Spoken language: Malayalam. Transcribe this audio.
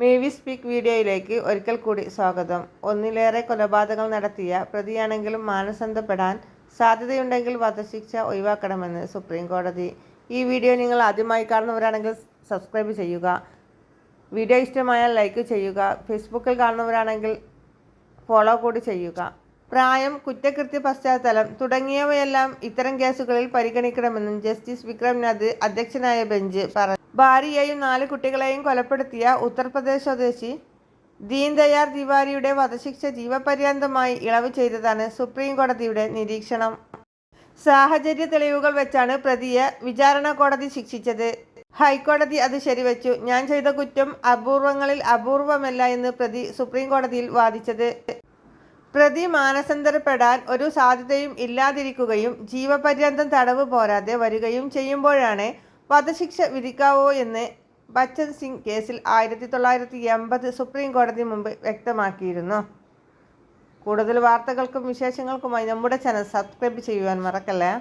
മേവി സ്പീക്ക് വീഡിയോയിലേക്ക് ഒരിക്കൽ കൂടി സ്വാഗതം. ഒന്നിലേറെ കൊലപാതകങ്ങൾ നടത്തിയ പ്രതിയാണെങ്കിലും മാനസന്ധപ്പെടാൻ സാധ്യതയുണ്ടെങ്കിൽ വധശിക്ഷ ഒഴിവാക്കണമെന്ന് സുപ്രീം കോടതി ഈ വീഡിയോ നിങ്ങൾ ആദ്യമായി കാണുന്നവരാണെങ്കിൽ സബ്സ്ക്രൈബ് ചെയ്യുക. വീഡിയോ ഇഷ്ടമായാൽ ലൈക്ക് ചെയ്യുക. ഫേസ്ബുക്കിൽ കാണുന്നവരാണെങ്കിൽ ഫോളോ കൂടി ചെയ്യുക. പ്രായം കുറ്റകൃത്യ പശ്ചാത്തലം തുടങ്ങിയവയെല്ലാം ഇത്തരം കേസുകളിൽ പരിഗണിക്കണമെന്നും ജസ്റ്റിസ് വിക്രംനാഥ് അധ്യക്ഷനായ ബെഞ്ച് പറഞ്ഞു ഭാര്യയെയും നാല് കുട്ടികളെയും കൊലപ്പെടുത്തിയ ഉത്തർപ്രദേശ് സ്വദേശി ദീൻദയാർ തിവാരിയുടെ വധശിക്ഷ ജീവപര്യന്തമായി ഇളവ് ചെയ്തതാണ് സുപ്രീം കോടതിയുടെ നിരീക്ഷണം. സാഹചര്യ തെളിവുകൾ വെച്ചാണ് പ്രതിയെ വിചാരണ കോടതി ശിക്ഷിച്ചത്. ഹൈക്കോടതി അത് ശരിവച്ചു. ഞാൻ ചെയ്ത കുറ്റം അപൂർവങ്ങളിൽ അപൂർവമല്ല എന്ന് പ്രതി സുപ്രീം കോടതിയിൽ വാദിച്ചത്. പ്രതി മാനസന്തരപ്പെടാൻ ഒരു സാധ്യതയും ഇല്ലാതിരിക്കുകയും ജീവപര്യന്തം തടവ് പോരാതെ വരികയും ചെയ്യുമ്പോഴാണ് വധശിക്ഷ വിധിക്കാവോ എന്ന് ബച്ചൻ സിംഗ് കേസിൽ ആയിരത്തി തൊള്ളായിരത്തി എൺപത് സുപ്രീം കോടതി മുമ്പ് വ്യക്തമാക്കിയിരുന്നു. കൂടുതൽ വാർത്തകൾക്കും വിശേഷങ്ങൾക്കുമായി നമ്മുടെ ചാനൽ സബ്സ്ക്രൈബ് ചെയ്യുവാൻ മറക്കല്ലേ?